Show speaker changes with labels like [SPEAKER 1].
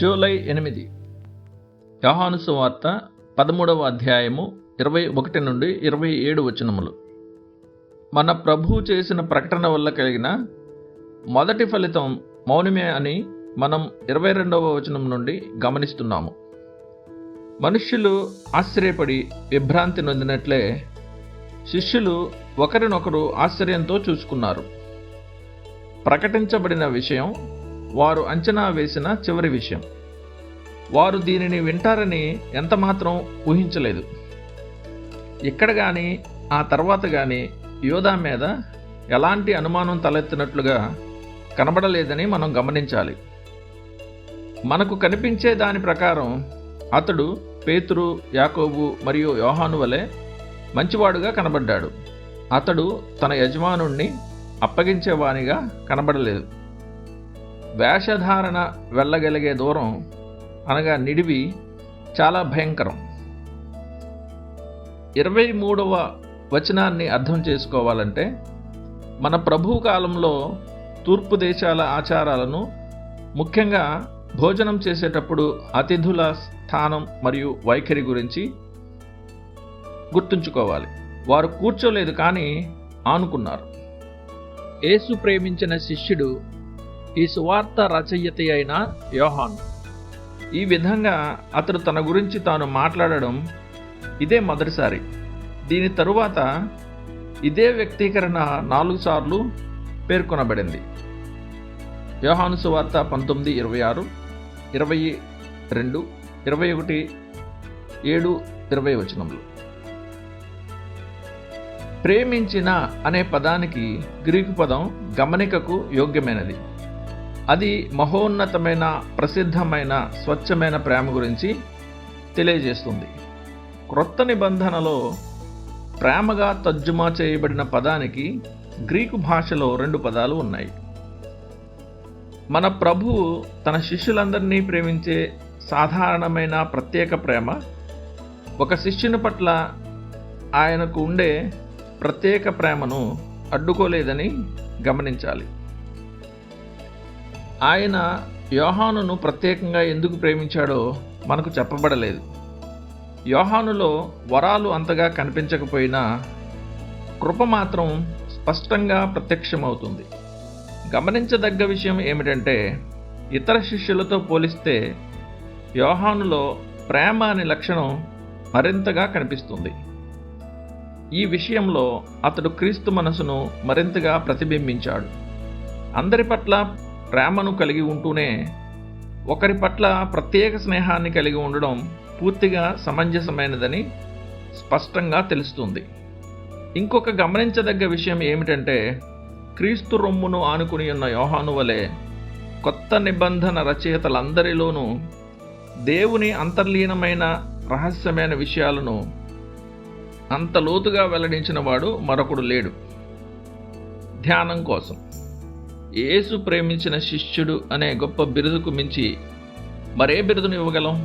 [SPEAKER 1] July ఎనిమిది. యోహాను సువార్త పదమూడవ అధ్యాయము ఇరవై ఒకటి నుండి ఇరవై ఏడు వచనములు. మన ప్రభువు చేసిన ప్రకటన వల్ల కలిగిన మొదటి ఫలితం మౌనమే అని మనం ఇరవై రెండవ వచనం నుండి గమనిస్తున్నాము. మనుష్యులు ఆశ్చర్యపడి విభ్రాంతి నొందినట్లే శిష్యులు ఒకరినొకరు ఆశ్చర్యంతో చూసుకున్నారు. ప్రకటించబడిన విషయం వారు అంచనా వేసిన చివరి విషయం. వారు దీనిని వింటారని ఎంతమాత్రం ఊహించలేదు. ఇక్కడ కానీ ఆ తర్వాత కానీ యోధా మీద ఎలాంటి అనుమానం తలెత్తినట్లుగా కనబడలేదని మనం గమనించాలి. మనకు కనిపించే దాని ప్రకారం అతడు పేతురు యాకోబు మరియు యోహాను వలె మంచివాడుగా కనబడ్డాడు. అతడు తన యజమానుణ్ణి అప్పగించేవానిగా కనబడలేదు. వేషధారణ వెళ్ళగలిగే దూరం అనగా నిడివి చాలా భయంకరం. ఇరవై మూడవ వచనాన్ని అర్థం చేసుకోవాలంటే మన ప్రభు కాలంలో తూర్పు దేశాల ఆచారాలను ముఖ్యంగా భోజనం చేసేటప్పుడు అతిథుల స్థానం మరియు వైఖరి గురించి గుర్తుంచుకోవాలి. వారు కూర్చోలేదు కానీ ఆనుకున్నారు. యేసు ప్రేమించిన శిష్యుడు ఈ సువార్త రచయిత అయిన యోహాన్. ఈ విధంగా అతడు తన గురించి తాను మాట్లాడడం ఇదే మొదటిసారి. దీని తరువాత ఇదే వ్యక్తీకరణ నాలుగు సార్లు పేర్కొనబడింది. యోహాను సువార్త పంతొమ్మిది ఇరవై ఆరు ఇరవై రెండు ఇరవై ఒకటి ఏడు ఇరవై వచనములు. ప్రేమించిన అనే పదానికి గ్రీకు పదం గమనికకు యోగ్యమైనది. అది మహోన్నతమైన ప్రసిద్ధమైన స్వచ్ఛమైన ప్రేమ గురించి తెలియజేస్తుంది. క్రొత్త నిబంధనలో ప్రేమగా తర్జుమా చేయబడిన పదానికి గ్రీకు భాషలో రెండు పదాలు ఉన్నాయి. మన ప్రభువు తన శిష్యులందరినీ ప్రేమించే సాధారణమైన ప్రత్యేక ప్రేమ ఒక శిష్యుని పట్ల ఆయనకు ఉండే ప్రత్యేక ప్రేమను అడ్డుకోలేదని గమనించాలి. ఆయన యోహానును ప్రత్యేకంగా ఎందుకు ప్రేమించాడో మనకు చెప్పబడలేదు. యోహానులో వరాలు అంతగా కనిపించకపోయినా కృప మాత్రం స్పష్టంగా ప్రత్యక్షమవుతుంది. గమనించదగ్గ విషయం ఏమిటంటే ఇతర శిష్యులతో పోలిస్తే యోహానులో ప్రేమ అనే లక్షణం మరింతగా కనిపిస్తుంది. ఈ విషయంలో అతడు క్రీస్తు మనసును మరింతగా ప్రతిబింబించాడు. అందరి పట్ల ప్రేమను కలిగి ఉంటూనే ఒకరి పట్ల ప్రత్యేక స్నేహాన్ని కలిగి ఉండడం పూర్తిగా సమంజసమైనదని స్పష్టంగా తెలుస్తుంది. ఇంకొక గమనించదగ్గ విషయం ఏమిటంటే క్రీస్తు రొమ్మును ఆనుకుని ఉన్న యోహాను వలె కొత్త నిబంధన రచయితలందరిలోనూ దేవుని అంతర్లీనమైన రహస్యమైన విషయాలను అంత లోతుగా వెల్లడించిన వాడు మరొకడు లేడు. ధ్యానం కోసం. యేసు ప్రేమించిన శిష్యుడు అనే గొప్ప బిరుదుకు మించి మరే బిరుదును ఇవ్వగలం?